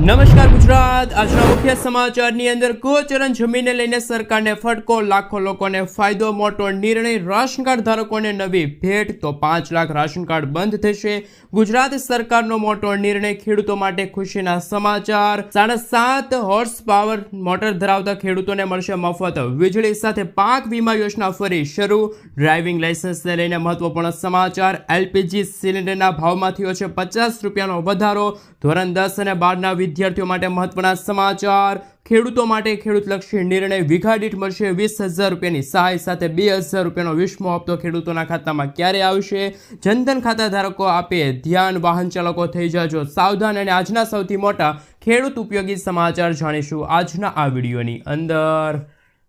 નમસ્કાર ગુજરાત. આજના મુખ્ય સમાચારની અંદર ગોચરણ જમીનને લઈને સરકારને ફટકો, લાખો લોકોને ફાયદો, મોટો નિર્ણય, રાશન કાર્ડ ધારકોને નવી ભેટ, તો પાંચ લાખ રાશન કાર્ડ બંધ થશે. ગુજરાત સરકારનો મોટો નિર્ણય ખેડૂતો માટે ખુશીના સમાચાર. સાડા સાત હોર્સ પાવર મોટર ધરાવતા ખેડૂતોને મળશે મફત વીજળી સાથે પાક વીમા યોજના ફરી શરૂ. ડ્રાઇવિંગ લાયસન્સને લઈને મહત્વપૂર્ણ સમાચાર. એલપીજી સિલિન્ડરના ભાવમાં થયો છે પચાસ રૂપિયાનો વધારો. ધોરણ દસ અને બારના વિદ્યાર્થીઓ માટે મહત્વના સમાચાર. ખેડૂતો માટે ખેડૂતલક્ષી નિર્ણય વીઘા મળશે વીસ હજાર રૂપિયાની સહાય સાથે બે હજાર રૂપિયાનો વીસમો હપ્તો ખેડૂતોના ખાતામાં ક્યારે આવશે? જનધન ખાતા ધારકો આપે ધ્યાન, વાહન ચાલકો થઈ જાજો સાવધાન અને આજના સૌથી મોટા ખેડૂત ઉપયોગી સમાચાર જાણીશું આજના આ વિડીયોની અંદર.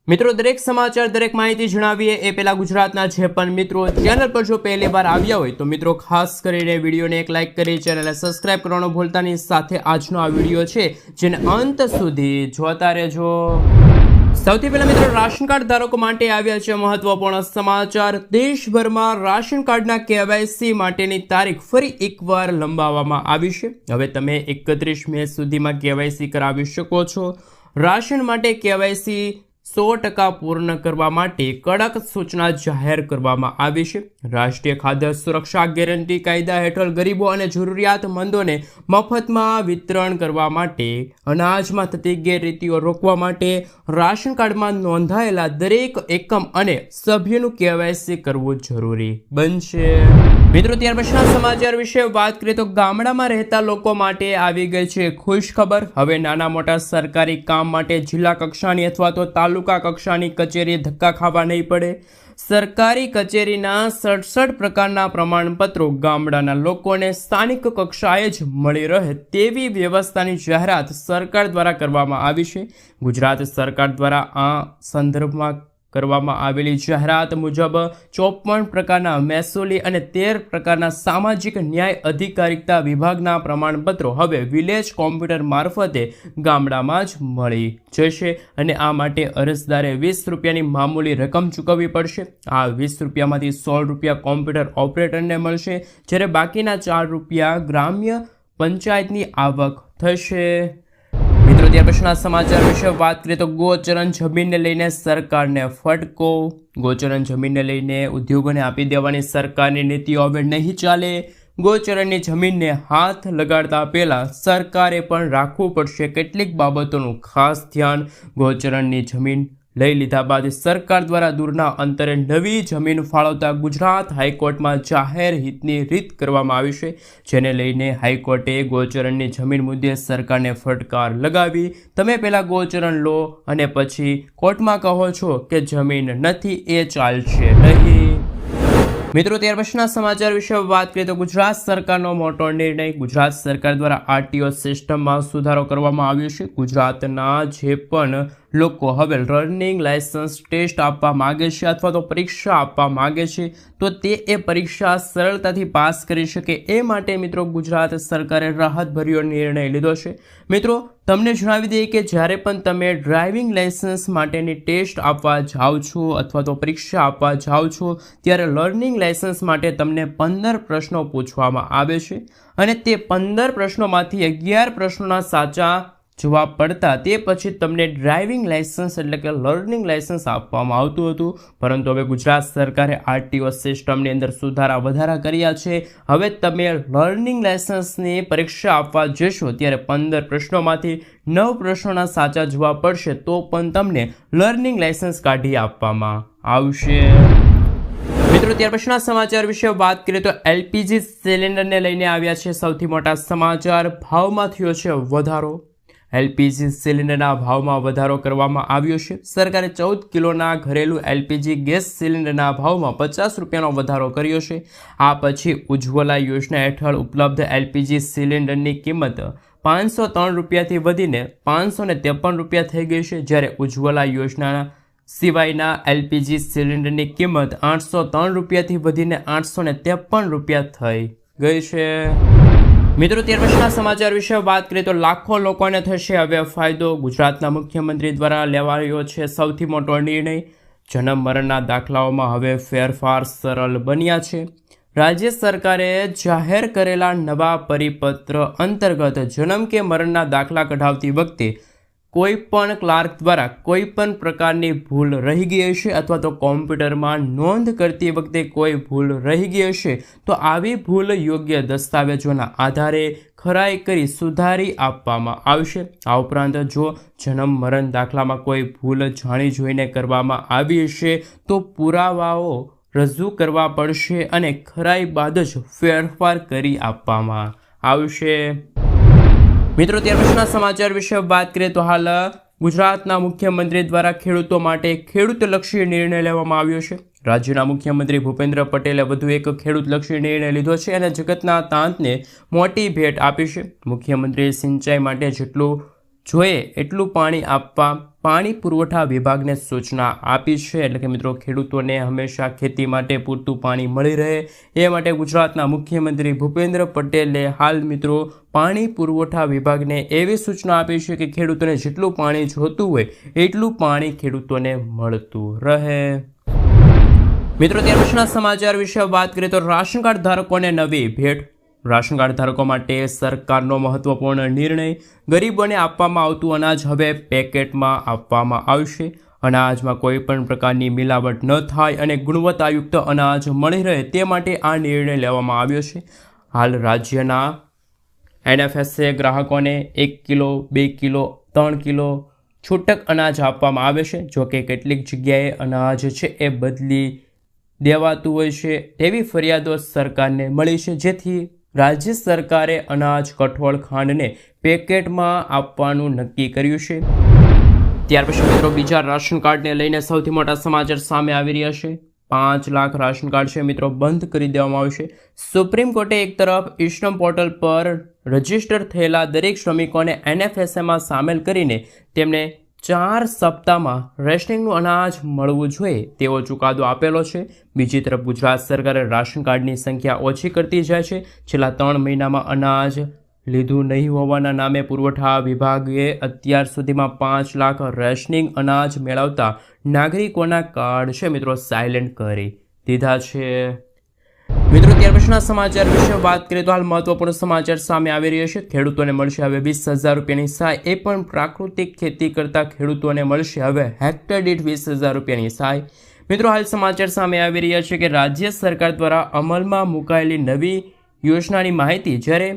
મિત્રો, દરેક સમાચાર, દરેક માહિતી જણાવીએ એ પહેલાં ગુજરાતના જે પણ મિત્રો ચેનલ પર જો પહેલી વાર આવ્યા હોય, તો મિત્રો, ખાસ કરીને વિડીયોને એક લાઇક કરી ચેનલને સબસ્ક્રાઇબ કરવાનો ભૂલતા નહીં સાથે આજનો આ વીડિયો છે, જેને અંત સુધી જોતા રહેજો. સૌથી પહેલા મિત્રો, રાશન કાર્ડ ધારકો માટે આવ્યા છે મહત્વપૂર્ણ સમાચાર. દેશભરમાં રાશન કાર્ડના કેવાયસી માટેની તારીખ ફરી એકવાર લંબાવવામાં આવી છે. હવે તમે એકત્રીસ મે સુધીમાં કેવાયસી કરાવી શકો છો. રાશન માટે કેવાયસી સો ટકા પૂર્ણ કરવા માટે કડક સૂચના જાહેર કરવામાં આવી છે. રાષ્ટ્રીય ખાદ્ય સુરક્ષા ગેરંટી કાયદા હેઠળ ગરીબો અને જરૂરિયાતમંદોને મફતમાં વિતરણ કરવા માટે, અનાજમાં થતી ગેરરીતિઓ રોકવા માટે રાશન કાર્ડમાં નોંધાયેલા દરેક એકમ અને સભ્યનું કેવાયસી કરવું જરૂરી બનશે. મિત્રો ત્યાર પછીના સમાચાર વિશે વાત કરીએ તો ગામડામાં રહેતા લોકો માટે આવી ગઈ છે ખુશ ખબર હવે નાના મોટા સરકારી કામ માટે જિલ્લા કક્ષાની અથવા તો તાલુકા કક્ષાની કચેરી ધક્કા ખાવા નહીં પડે. સરકારી કચેરીના સડસઠ પ્રકારના પ્રમાણપત્રો ગામડાના લોકોને સ્થાનિક કક્ષાએ જ મળી રહે તેવી વ્યવસ્થાની જાહેરાત સરકાર દ્વારા કરવામાં આવી છે. ગુજરાત સરકાર દ્વારા આ સંદર્ભમાં કરવામાં આવેલી જાહેરાત મુજબ ચોપન પ્રકારના મહેસૂલી અને તેર પ્રકારના સામાજિક ન્યાય અધિકારિકતા વિભાગના પ્રમાણપત્રો હવે વિલેજ કોમ્પ્યુટર મારફતે ગામડામાં જ મળી જશે અને આ માટે અરજદારે વીસ રૂપિયાની મામૂલી રકમ ચૂકવવી પડશે. આ વીસ રૂપિયામાંથી સોળ રૂપિયા કોમ્પ્યુટર ઓપરેટરને મળશે, જ્યારે બાકીના ચાર રૂપિયા ગ્રામ્ય પંચાયતની આવક થશે. મિત્રો, ત્યાર સમાચાર વિશે વાત કરીએ તો ગોચરણ જમીનને લઈને સરકારને ફટકો. ગોચરણ જમીનને લઈને ઉદ્યોગોને આપી દેવાની સરકારની નીતિઓ હવે નહીં ચાલે. ગોચરણની જમીનને હાથ લગાડતા પહેલાં સરકારે પણ રાખવું પડશે કેટલીક બાબતોનું ખાસ ધ્યાન ગોચરણની જમીન લઈ લીધા બાદ સરકાર દ્વારા દૂરના અંતરે નવી જમીન ફાળવતા ગુજરાત હાઈકોર્ટમાં જાહેર હિતની રીત કરવામાં આવી છે, જેને લઈને હાઈકોર્ટે ગોચરણની જમીન મુદ્દે સરકારને ફટકાર લગાવી, તમે પહેલાં ગોચરણ લો અને પછી કોર્ટમાં કહો છો કે જમીન નથી, એ ચાલશે નહીં. મિત્રો, ત્યાર પછીના સમાચાર વિશે વાત કરીએ તો ગુજરાત સરકારનો મોટો નિર્ણય ગુજરાત સરકાર દ્વારા આરટીઓ સિસ્ટમમાં સુધારો કરવામાં આવ્યો છે. ગુજરાતના જે પણ લોકો હવે લર્નિંગ લાયસન્સ ટેસ્ટ આપવા માગે છે અથવા તો પરીક્ષા આપવા માગે છે, તો તે એ પરીક્ષા સરળતાથી પાસ કરી શકે. એ માટે મિત્રો ગુજરાત સરકારે રાહતભર્યો નિર્ણય લીધો છે. મિત્રો, તમને જણાવી દઈએ કે જ્યારે પણ તમે ડ્રાઇવિંગ લાયસન્સ માટેની ટેસ્ટ આપવા જાઓ છો અથવા તો પરીક્ષા આપવા જાઓ છો, ત્યારે લર્નિંગ લાયસન્સ માટે તમને પંદર પ્રશ્નો પૂછવામાં આવે છે. અને તે પંદર પ્રશ્નોમાંથી અગિયાર પ્રશ્નોના સાચા જવાબ પડતા તે પછી તમને ડ્રાઇવિંગ લાયસન્સ એટલે કે લર્નિંગ લાયસન્સ આપવામાં આવતું હતું. પરંતુ હવે ગુજરાત સરકારે આરટીઓ સિસ્ટમની અંદર સુધારા વધારા કર્યા છે. હવે તમે લર્નિંગ લાયસન્સની પરીક્ષા આપવા જશો ત્યારે પંદર પ્રશ્નોમાંથી નવ પ્રશ્નોના સાચા જવાબ પડશે તો પણ તમને લર્નિંગ લાયસન્સ કાઢી આપવામાં આવશે. મિત્રો, ત્યાર પછીના સમાચાર વિશે વાત કરીએ તો એલપીજી સિલિન્ડરને લઈને આવ્યા છે સૌથી મોટા સમાચાર. ભાવમાં થયો છે વધારો. એલપીજી સિલિન્ડરના ભાવમાં વધારો કરવામાં આવ્યો છે. સરકારે ચૌદ કિલોના ઘરેલું એલપીજી ગેસ સિલિન્ડરના ભાવમાં પચાસ રૂપિયાનો વધારો કર્યો છે. આ પછી ઉજ્જવલા યોજના હેઠળ ઉપલબ્ધ એલપીજી સિલિન્ડરની કિંમત પાંચસો ત્રણ રૂપિયાથી વધીને પાંચસો ને ત્રેપન રૂપિયા થઈ ગઈ છે. જ્યારે ઉજ્જવલા યોજનાના સિવાયના એલપીજી સિલિન્ડરની કિંમત આઠસો ત્રણ રૂપિયાથી વધીને આઠસો ને ત્રેપન રૂપિયા થઈ ગઈ છે. મિત્રો, ત્યાર પછીના સમાચાર વિશે વાત કરીએ તો લાખો લોકોને થશે હવે ફાયદો. ગુજરાતના મુખ્યમંત્રી દ્વારા લેવાયો છે સૌથી મોટો નિર્ણય. જન્મ મરણના દાખલાઓમાં હવે ફેરફાર સરળ બન્યા છે. રાજ્ય સરકારે જાહેર કરેલા નવા પરિપત્ર અંતર્ગત જન્મ કે મરણના દાખલા કઢાવતી વખતે કોઈ પણ ક્લાર્ક દ્વારા કોઈ પણ પ્રકારની ભૂલ રહી ગઈ હશે અથવા તો કોમ્પ્યુટરમાં નોંધ કરતી વખતે કોઈ ભૂલ રહી ગઈ હશે, તો આવી ભૂલ યોગ્ય દસ્તાવેજોના આધારે ખરાઈ કરી સુધારી આપવામાં આવશે. આ ઉપરાંત જો જન્મ મરણ દાખલામાં કોઈ ભૂલ જાણી જોઈને કરવામાં આવી હશે, તો પુરાવાઓ રજૂ કરવા પડશે અને ખરાઈ બાદ જ ફેરફાર કરી આપવામાં આવશે. મિત્રો, ત્યાર પછીના સમાચાર વિશે વાત કરીએ તો હાલ ગુજરાતના મુખ્યમંત્રી દ્વારા ખેડૂતો માટે ખેડૂતલક્ષી નિર્ણય લેવામાં આવ્યો છે. રાજ્યના મુખ્યમંત્રી ભૂપેન્દ્ર પટેલે વધુ એક ખેડૂતલક્ષી નિર્ણય લીધો છે અને જગતના તાંતને મોટી ભેટ આપી છે. મુખ્યમંત્રીએ સિંચાઈ માટે જેટલું જોઈએ, એટલું પાણી આપવા પાણી પુરવઠા વિભાગને સૂચના આપી છે. એટલે કે મિત્રો, ખેડૂતોને હંમેશા ખેતી માટે પૂરતું પાણી મળી રહે. એ માટે ગુજરાતના મુખ્યમંત્રી ભૂપેન્દ્ર પટેલે હાલ મિત્રો, પાણી પુરવઠા વિભાગને એવી સૂચના આપી છે કે ખેડૂતોને જેટલું પાણી જોતું હોય, એટલું પાણી ખેડૂતોને મળતું રહે. મિત્રો ત્યાર પછીના સમાચાર વિશે વાત કરીએ તો રાશન કાર્ડ ધારકોને નવી ભેટ રાશન કાર્ડ ધારકો માટે સરકારનો મહત્વપૂર્ણ નિર્ણય ગરીબોને આપવામાં આવતું અનાજ હવે પેકેટમાં આપવામાં આવશે. અનાજમાં કોઈ પણ પ્રકારની મિલાવટ ન થાય અને ગુણવત્તાયુક્ત અનાજ મળી રહે તે માટે આ નિર્ણય લેવામાં આવ્યો છે. હાલ રાજ્યના એનએફએસએ ગ્રાહકોને એક કિલો, બે કિલો, ત્રણ કિલો છૂટક અનાજ આપવામાં આવે છે. જોકે કેટલીક જગ્યાએ અનાજ છે એ બદલી દેવાતું હોય છે તેવી ફરિયાદો સરકારને મળી છે. જેથી રાજ્ય સરકારે અનાજ, કઠોળ ખાંડને પેકેટમાં આપવાનું નક્કી કર્યું છે. ત્યાર પછી મિત્રો બીજા રાશન કાર્ડને લઈને સૌથી મોટા સમાચાર સામે આવી રહ્યા છે. પાંચ લાખ રાશન કાર્ડ છે મિત્રો બંધ કરી દેવામાં આવશે સુપ્રીમ કોર્ટે એક તરફ ઈશ્રમ પોર્ટલ પર રજિસ્ટર થયેલા દરેક શ્રમિકોને એનએફએસએમાં સામેલ કરીને તેમને ચાર સપ્તાહમાં રેશનિંગનું અનાજ મળવું જોઈએ તેવો ચુકાદો આપેલો છે. બીજી તરફ ગુજરાત સરકારે રાશન કાર્ડની સંખ્યા ઓછી કરતી જાય છે. છેલ્લા ત્રણ મહિનામાં અનાજ લીધું નહીં હોવાના નામે પુરવઠા વિભાગે અત્યાર સુધીમાં પાંચ લાખ રેશનિંગ અનાજ મેળવતા નાગરિકોના કાર્ડ છે મિત્રો સાયલેન્ટ કરી દીધા છે. મિત્રો, ત્યાર પછીના સમાચાર વિશે વાત કરીએ તો હાલ મહત્વપૂર્ણ સમાચાર સામે આવી રહ્યા છે. ખેડૂતોને મળશે હવે વીસ હજાર રૂપિયાની સહાય. એ પણ પ્રાકૃતિક ખેતી કરતા ખેડૂતોને મળશે હવે હેક્ટર દીઠ વીસ હજાર રૂપિયાની સહાય. મિત્રો, હાલ સમાચાર સામે આવી રહ્યા છે કે રાજ્ય સરકાર દ્વારા અમલમાં મુકાયેલી નવી યોજનાની માહિતી જ્યારે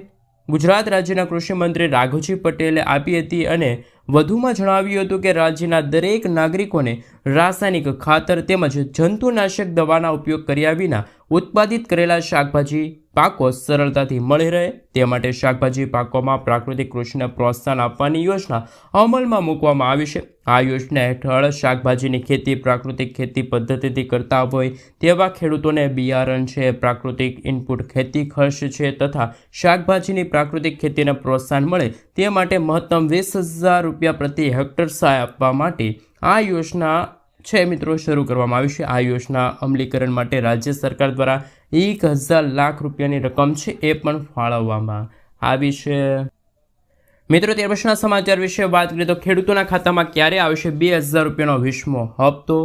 ગુજરાત રાજ્યના કૃષિમંત્રી રાઘવજી પટેલે આપી હતી અને વધુમાં જણાવ્યું હતું કે રાજ્યના દરેક નાગરિકોને રાસાયણિક ખાતર તેમજ જંતુનાશક દવાના ઉપયોગ કર્યા વિના ઉત્પાદિત કરેલા શાકભાજી પાકો સરળતાથી મળી રહે. તે માટે શાકભાજી પાકોમાં પ્રાકૃતિક કૃષિને પ્રોત્સાહન આપવાની યોજના અમલમાં મૂકવામાં આવી છે. આ યોજના હેઠળ શાકભાજીની ખેતી પ્રાકૃતિક ખેતી પદ્ધતિથી કરતા હોય તેવા ખેડૂતોને બિયારણ છે, પ્રાકૃતિક ઇનપુટ ખેતી ખર્ચ છે તથા શાકભાજીની પ્રાકૃતિક ખેતીને પ્રોત્સાહન મળે તે માટે મહત્તમ વીસ હજાર રૂપિયા પ્રતિ હેક્ટર સહાય આપવા માટે આ યોજના છે મિત્રો, શરૂ કરવામાં આવી છે આ યોજના અમલીકરણ માટે રાજ્ય સરકાર દ્વારા એક હજાર લાખ રૂપિયાની રકમ છે એ પણ ફાળવવામાં આવી છે. મિત્રો, ત્યાર પછીના સમાચાર વિશે વાત કરીએ તો ખેડૂતોના ખાતામાં ક્યારે આવશે બે હજાર રૂપિયાનો વીસમો હપ્તો?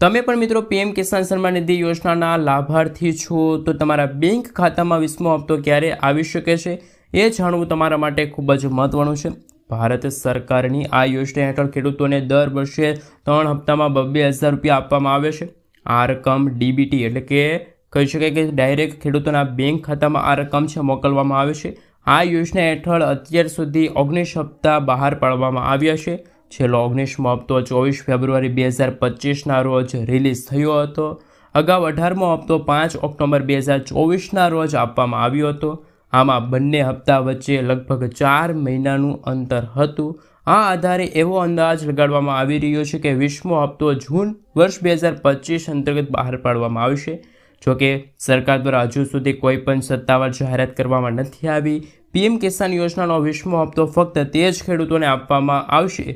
તમે પણ મિત્રો, પીએમ કિસાન સન્માન નિધિ યોજનાના લાભાર્થી છો, તો તમારા બેંક ખાતામાં વીસમો હપ્તો ક્યારે આવી શકે છે એ જાણવું તમારા માટે ખૂબ જ મહત્વનું છે. ભારત સરકારની આ યોજના હેઠળ ખેડૂતોને દર વર્ષે ત્રણ હપ્તામાં બબ્બે હજાર રૂપિયા આપવામાં આવે છે. આ રકમ ડીબીટી એટલે કે કહી શકાય કે ડાયરેક્ટ ખેડૂતોના બેંક ખાતામાં આ રકમ છે, મોકલવામાં આવે છે. આ યોજના હેઠળ અત્યાર સુધી ઓગણીસ હપ્તા બહાર પાડવામાં આવ્યા છે. છેલ્લો ઓગણીસમો હપ્તો ચોવીસ ફેબ્રુઆરી બે હજાર પચીસના રોજ રિલીઝ થયો હતો. અગાઉ અઢારમો હપ્તો પાંચ ઓક્ટોબર બે હજાર ચોવીસના રોજ આપવામાં આવ્યો હતો. આમાં બંને હપ્તા વચ્ચે લગભગ ચાર મહિનાનું અંતર હતું. આ આધારે એવો અંદાજ લગાડવામાં આવી રહ્યો છે કે વીસમો હપ્તો જૂન વર્ષ બે હજાર પચીસ અંતર્ગત બહાર પાડવામાં આવશે. જોકે સરકાર દ્વારા હજુ સુધી કોઈ પણ સત્તાવાર જાહેરાત કરવામાં નથી આવી. પીએમ કિસાન યોજનાનો વીસમો હપ્તો ફક્ત તે જ ખેડૂતોને આપવામાં આવશે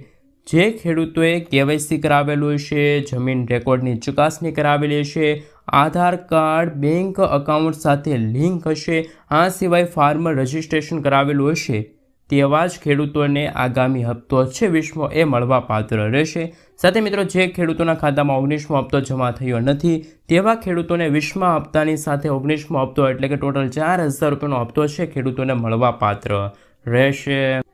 જે ખેડૂતોએ કેવાયસી કરાવેલું છે જમીન રેકોર્ડની ચકાસણી કરાવેલી છે આધાર કાર્ડ, બેંક અકાઉન્ટ સાથે લિંક હશે, આ સિવાય ફાર્મર રજિસ્ટ્રેશન કરાવેલું હશે. તેવા જ ખેડૂતોને આગામી હપ્તો છે વિશ્વ એ મળવા પાત્ર રહેશે. સાથે મિત્રો, જે ખેડૂતોના ખાતામાં ઓગણીસમો હપ્તો જમા થયો નથી, તેવા ખેડૂતોને વીસમા હપ્તાની સાથે ઓગણીસમો હપ્તો એટલે કે ટોટલ ચાર હજાર રૂપિયાનો હપ્તો છે, ખેડૂતોને મળવા પાત્ર રહેશે.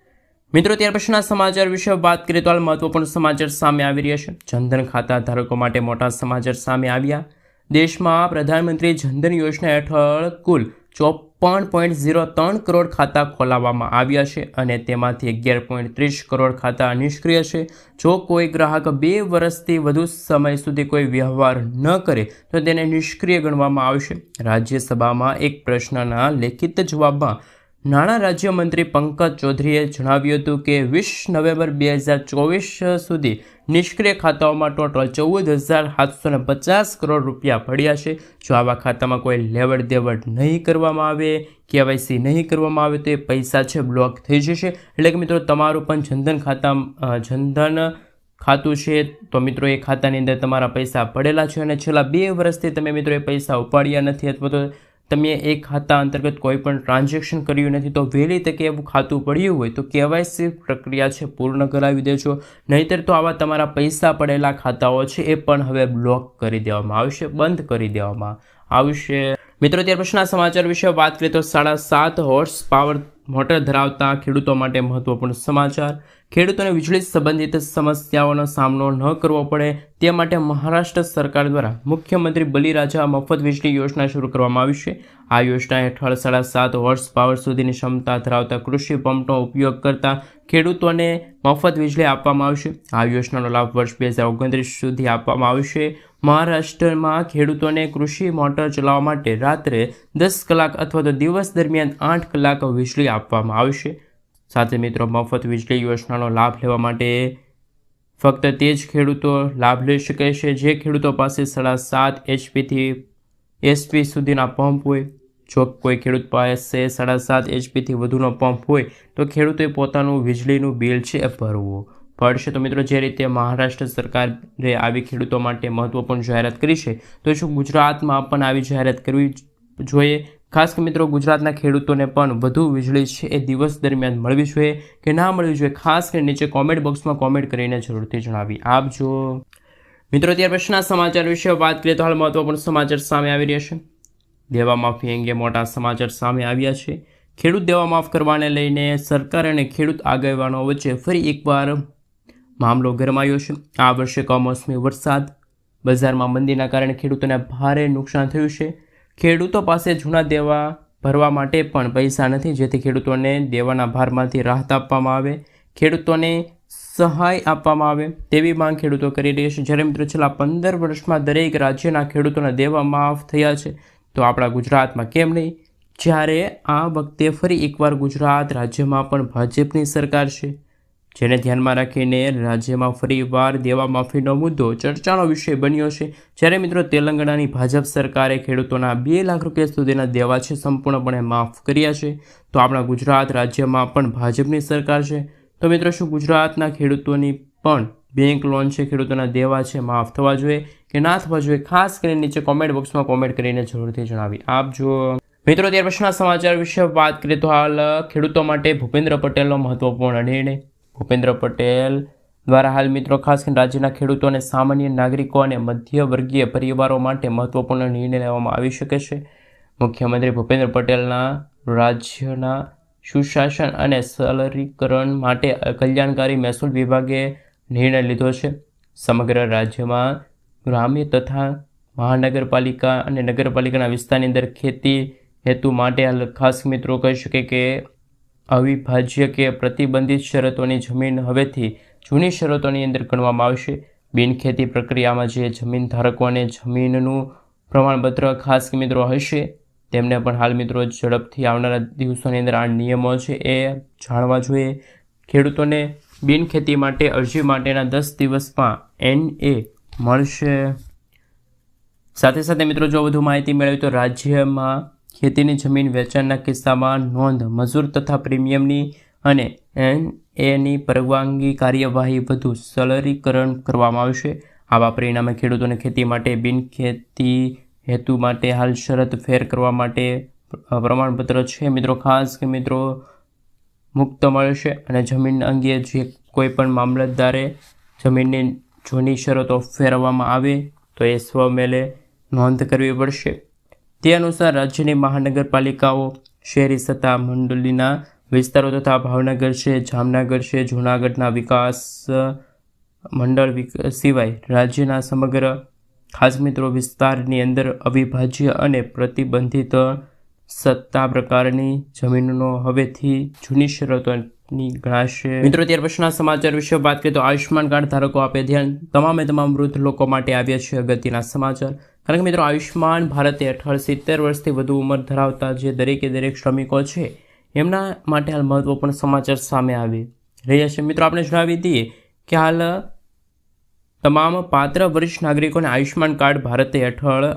મિત્રો, ત્યાર પછીના સમાચાર વિશે વાત કરીએ તો હાલ મહત્વપૂર્ણ સમાચાર સામે આવી રહ્યા છે. જનધન ખાતા ધારકો માટે મોટા સમાચાર સામે આવ્યા. દેશમાં પ્રધાનમંત્રી જનધન યોજના હેઠળ કુલ ચોપન પોઈન્ટ ઝીરો ત્રણ કરોડ ખાતા ખોલાવવામાં આવ્યા છે અને તેમાંથી અગિયાર પોઈન્ટ ત્રીસ કરોડ ખાતા નિષ્ક્રિય છે. જો કોઈ ગ્રાહક બે વર્ષથી વધુ સમય સુધી કોઈ વ્યવહાર ન કરે, તો તેને નિષ્ક્રિય ગણવામાં આવશે. રાજ્યસભામાં એક પ્રશ્નના લેખિત જવાબમાં નાણાં રાજ્યમંત્રી પંકજ ચૌધરીએ જણાવ્યું હતું કે વીસ નવેમ્બર બે હજાર ચોવીસ સુધી નિષ્ક્રિય ખાતાઓમાં ટોટલ ચૌદ હજાર સાતસો પચાસ કરોડ રૂપિયા પડ્યા છે. જો આવા ખાતામાં કોઈ લેવડ દેવડ નહીં કરવામાં આવે, કેવાયસી નહીં કરવામાં આવે, તો એ પૈસા છે, બ્લોક થઈ જશે. એટલે કે મિત્રો, તમારું પણ જનધન ખાતા જનધન ખાતું છે, તો મિત્રો, એ ખાતાની અંદર તમારા પૈસા પડેલા છે. અને છેલ્લા બે વર્ષથી તમે મિત્રો એ પૈસા ઉપાડ્યા નથી અથવા તો તમે એ ખાતા અંતર્ગત કોઈ પણ ટ્રાન્ઝેક્શન કર્યું નથી, તો વહેલી તકે એવું ખાતું પડ્યું હોય તો કેવાયસી પ્રક્રિયા છે, પૂર્ણ કરાવી દેજો. નહીંતર તો આવા તમારા પૈસા પડેલા ખાતાઓ છે, એ પણ હવે બ્લોક કરી દેવામાં આવશે, બંધ કરી દેવામાં આવશે. મિત્રો, ત્યાર પછીના સમાચાર વિશે વાત કરીએ તો સાડા સાત હોર્સ પાવર મોટર ધરાવતા ખેડૂતો માટે મહત્વપૂર્ણ સમાચાર. ખેડૂતોને વીજળી સંબંધિત સમસ્યાઓનો સામનો ન કરવો પડે, તે માટે મહારાષ્ટ્ર સરકાર દ્વારા મુખ્યમંત્રી બલિરાજા મફત વીજળી યોજના શરૂ કરવામાં આવી છે. આ યોજના હેઠળ સાડા સાત હોર્સ પાવર સુધીની ક્ષમતા ધરાવતા કૃષિ પંપનો ઉપયોગ કરતા ખેડૂતોને મફત વીજળી આપવામાં આવશે. આ યોજનાનો લાભ વર્ષ બે હજાર ઓગણત્રીસ સુધી આપવામાં આવશે. મહારાષ્ટ્રમાં ખેડૂતોને કૃષિ મોટર ચલાવવા માટે રાત્રે દસ કલાક અથવા તો દિવસ દરમિયાન આઠ કલાક વીજળી આપવામાં આવશે સાથે મિત્રો, મફત વીજળી યોજનાનો લાભ લેવા માટે ફક્ત તે જ ખેડૂતો લાભ લઈ શકે છે જે ખેડૂતો પાસે સાડા સાત એચપીથી એસપી સુધીના પંપ હોય. જો કોઈ ખેડૂત પાસે સાડા સાત એચપીથી વધુનો પંપ હોય, તો ખેડૂતોએ પોતાનું વીજળીનું બિલ છે ભરવું. પડશે તો મિત્રો, જે રીતે મહારાષ્ટ્ર સરકારે આવી ખેડૂતો માટે મહત્વપૂર્ણ જાહેરાત કરી છે, તો શું ગુજરાતમાં પણ આવી જાહેરાત કરવી જોઈએ? ખાસ કે મિત્રો, ગુજરાતના ખેડૂતોને પણ વધુ વીજળી છે એ દિવસ દરમિયાન મળવી જોઈએ કે ના મળવી જોઈએ? ખાસ કરીને નીચે કોમેન્ટ બોક્સમાં કોમેન્ટ કરીને જરૂરથી જણાવી આપજો. મિત્રો ત્યાર પછીના સમાચાર વિશે વાત કરીએ તો હાલ મહત્વપૂર્ણ સમાચાર સામે આવી રહ્યા છે. દેવા માફી અંગે મોટા સમાચાર સામે આવ્યા છે. ખેડૂત દેવા માફ કરવાને લઈને સરકાર અને ખેડૂત આગેવાનો વચ્ચે ફરી એકવાર મામલો ગરમાયો છે. આ વર્ષે કમોસમી વરસાદ બજારમાં મંદીના કારણે ખેડૂતોને ભારે નુકસાન થયું છે. ખેડૂતો પાસે જૂના દેવા ભરવા માટે પણ પૈસા નથી, જેથી ખેડૂતોને દેવાના ભારમાંથી રાહત આપવામાં આવે, ખેડૂતોને સહાય આપવામાં આવે. તેવી માંગ ખેડૂતો કરી રહ્યા છે. જ્યારે મિત્રો છેલ્લા પંદર વર્ષમાં દરેક રાજ્યના ખેડૂતોના દેવા માફ થયા છે, તો આપણા ગુજરાતમાં કેમ નહીં? જ્યારે આ વખતે ફરી એકવાર ગુજરાત રાજ્યમાં પણ ભાજપની સરકાર છે. જેને ધ્યાનમાં રાખીને રાજ્યમાં ફરીવાર દેવા માફીનો મુદ્દો ચર્ચાનો વિષય બન્યો છે. જ્યારે મિત્રો તેલંગાણાની ભાજપ સરકારે ખેડૂતોના બે લાખ રૂપિયા સુધીના દેવા છે સંપૂર્ણપણે માફ કર્યા છે. તો આપણા ગુજરાત રાજ્યમાં પણ ભાજપની સરકાર છે. તો મિત્રો શું ગુજરાતના ખેડૂતોની પણ બેંક લોન છે, ખેડૂતોના દેવા છે, માફ થવા જોઈએ કે ના થવા જોઈએ? ખાસ કરીને નીચે કોમેન્ટ બોક્સમાં કોમેન્ટ કરીને જરૂરથી જણાવી આપજો. મિત્રો, ત્યાર પછીના સમાચાર વિશે વાત કરીએ તો હાલ ખેડૂતો માટે ભૂપેન્દ્ર પટેલનો મહત્વપૂર્ણ નિર્ણય ભૂપેન્દ્ર પટેલ દ્વારા હાલ મિત્રો ખાસ કરીને રાજ્યના ખેડૂતો અને સામાન્ય નાગરિકો અને મધ્યવર્ગીય પરિવારો માટે મહત્વપૂર્ણ નિર્ણય લેવામાં આવી શકે છે. મુખ્યમંત્રી ભૂપેન્દ્ર પટેલના રાજ્યના સુશાસન અને સરળીકરણ માટે કલ્યાણકારી મહેસૂલ વિભાગે નિર્ણય લીધો છે. સમગ્ર રાજ્યમાં ગ્રામ્ય તથા મહાનગરપાલિકા અને નગરપાલિકાના વિસ્તારની અંદર ખેતી હેતુ માટે ખાસ મિત્રો કહી શકે કે અવિભાજ્ય કે પ્રતિબંધિત શરતોની જમીન હવેથી જૂની શરતોની અંદર ગણવામાં આવશે. બિનખેતી પ્રક્રિયામાં જે જમીન ધારકોને જમીનનું પ્રમાણપત્ર ખાસ મિત્રો હશે, તેમને પણ હાલ મિત્રો ઝડપથી આવનારા દિવસોની અંદર આ નિયમો છે એ જાણવા જોઈએ. ખેડૂતોને બિનખેતી માટે અરજી માટેના દસ દિવસમાં એન એ મળશે. સાથે સાથે મિત્રો જો વધુ માહિતી મેળવી તો રાજ્યમાં ખેતીની જમીન વેચાણના કિસ્સામાં નોંધ, મજૂર તથા પ્રીમિયમની અને એન એની પરવાનગી કાર્યવાહી વધુ સરળીકરણ કરવામાં આવશે. આવા પરિણામે ખેડૂતોને ખેતી માટે બિન ખેતી હેતુ માટે હાલ શરત ફેર કરવા માટે પ્રમાણપત્ર છે. મિત્રો, ખાસ કે મિત્રો, મુક્ત મળશે અને જમીન અંગે જે કોઈ પણ મામલતદારે જમીનની જૂની શરતો ફેરવવામાં આવે તો એ સ્વમેલે નોંધ કરવી પડશે. તે અનુસાર રાજ્યની મહાનગરપાલિકાઓ, શહેરી સત્તા મંડળીના વિસ્તારો તથા ભાવનગર છે, જામનગર છે, જૂનાગઢના વિકાસ મંડળ સિવાય રાજ્યના સમગ્ર ખાસ મિત્રો વિસ્તારની અંદર અવિભાજ્ય અને પ્રતિબંધિત સત્તા પ્રકારની જમીનનો હવેથી જૂની શરતોની ગણાશે. મિત્રો, ત્યાર પછીના સમાચાર વિશે વાત કરીએ તો આયુષ્યમાન કાર્ડ ધારકો આપે ધ્યાન. તમામે તમામ વૃદ્ધ લોકો માટે આવ્યા છે અગત્યના સમાચાર. કારણ કે મિત્રો, આયુષ્યમાન ભારતે હેઠળ સિત્તેર વર્ષથી વધુ ઉંમર ધરાવતા જે દરેકે દરેક શ્રમિકો છે, એમના માટે હાલ મહત્વપૂર્ણ સમાચાર સામે આવી રહ્યા છે. મિત્રો, આપણે જણાવી દઈએ કે હાલ તમામ પાત્ર વરિષ્ઠ નાગરિકોને આયુષ્યમાન કાર્ડ ભારતે હેઠળ